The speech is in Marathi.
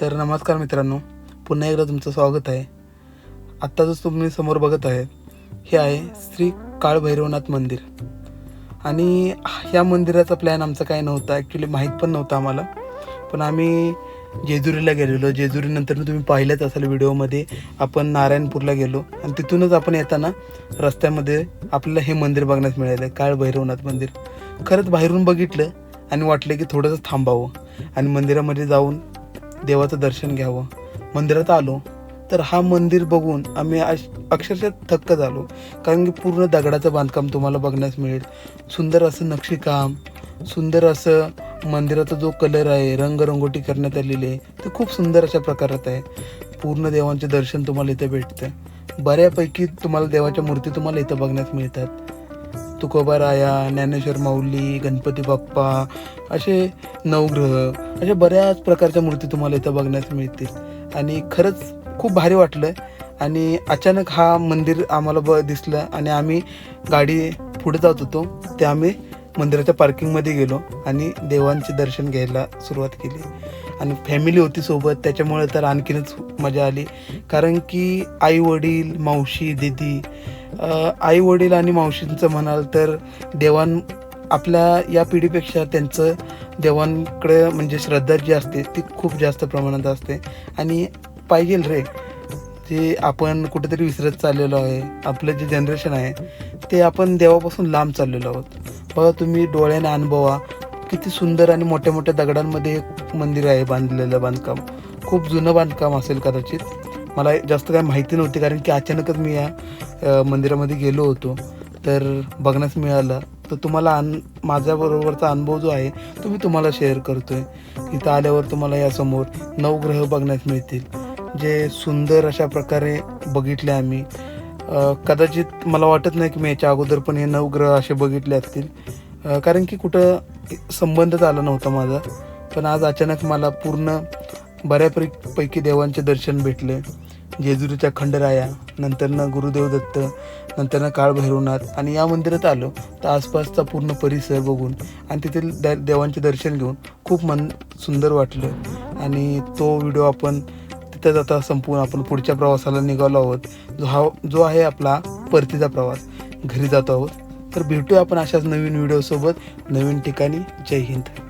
तर नमस्कार मित्रांनो पुन्हा एकदा तुमचं स्वागत आहे. आत्ता जो तुम्ही समोर बघत आहे हे आहे श्री काळभैरवनाथ मंदिर. आणि ह्या मंदिराचा प्लॅन आमचा काय नव्हता. ॲक्च्युली माहीत पण नव्हता आम्हाला. पण आम्ही जेजुरीला गेलेलो. जेजुरीनंतर तुम्ही पाहिलंच असेल व्हिडिओमध्ये आपण नारायणपूरला गेलो. आणि तिथूनच आपण येताना रस्त्यामध्ये आपल्याला हे मंदिर बघण्यास मिळालं काळभैरवनाथ मंदिर. खरंच बाहेरून बघितलं आणि वाटलं की थोडंसं थांबावं. आणि मंदिरामध्ये जाऊन देवाचं दर्शन घ्यावं. मंदिरात आलो तर हा मंदिर बघून आम्ही अश- अक्षरशः थक्क झालो. कारण की पूर्ण दगडाचं बांधकाम तुम्हाला बघण्यास मिळेल. सुंदर असं नक्षीकाम सुंदर असं मंदिराचा जो कलर आहे रंगरंगोटी करण्यात आलेली आहे ते खूप सुंदर अशा प्रकारात आहे. पूर्ण देवांचे दर्शन तुम्हाला इथे भेटतं बऱ्यापैकी तुम्हाला देवाच्या मूर्ती तुम्हाला इथं बघण्यास मिळतात. तुकोबाराया ज्ञानेश्वर माऊली गणपती बाप्पा असे नवग्रह अशा बऱ्याच प्रकारच्या मूर्ती तुम्हाला इथं बघण्यास मिळतील. आणि खरंच खूप भारी वाटलं आणि अचानक हा मंदिर आम्हाला ब दिसलं आणि आम्ही गाडी पुढे जात होतो. ते आम्ही मंदिराच्या पार्किंगमध्ये गेलो आणि देवांचे दर्शन घ्यायला सुरुवात केली. आणि फॅमिली होती सोबत त्याच्यामुळे तर आणखीनच मजा आली. कारण की आई वडील मावशी दिदी आई वडील आणि मावशींचं म्हणाल तर देवान आपल्या या पिढीपेक्षा त्यांचं देवांकडे म्हणजे श्रद्धा जी असते ती खूप जास्त प्रमाणात असते. आणि पाहिजे रे जे आपण कुठेतरी विसरत चाललेलो आहे आपलं जे जनरेशन आहे ते आपण देवापासून लांब चाललेलो आहोत. बघा तुम्ही डोळ्याने अनुभवा किती सुंदर आणि मोठ्या मोठ्या दगडांमध्ये एक मंदिर आहे बांधलेलं बांधकाम. खूप जुनं बांधकाम असेल कदाचित. मला जास्त काय माहिती नव्हती कारण की अचानकच मी या मंदिरामध्ये गेलो होतो. तर बघण्यास मिळालं. तर तुम्हाला अन माझ्याबरोबरचा अनुभव जो आहे तो मी तुम्हाला शेअर करतो आहे इथं आल्यावर तुम्हाला यासमोर नवग्रह बघण्यास मिळतील. जे सुंदर अशा प्रकारे बघितले आम्ही. कदाचित मला वाटत नाही की मी याच्या अगोदर पण हे नवग्रह असे बघितले असतील. कारण की कुठं संबंधच आला नव्हता माझा. पण आज अचानक मला पूर्ण बऱ्यापैकी देवांचे दर्शन भेटले. जेजुरीच्या खंडराया नंतरनं गुरुदेव दत्त नंतरनं काळभैरवनाथ आणि या मंदिरात आलो. तर आसपासचा पूर्ण परिसर बघून आणि तेथील द देवांचे दर्शन घेऊन खूप मन सुंदर वाटलं. आणि तो व्हिडिओ आपण तिथं जाता संपवून आपण पुढच्या प्रवासाला निघालो आहोत. जो हा जो आहे आपला परतीचा प्रवास. घरी जातो आहोत. तर भेटूया आपण अशाच नवीन व्हिडिओसोबत. नवीन ठिकाणी. जय हिंद.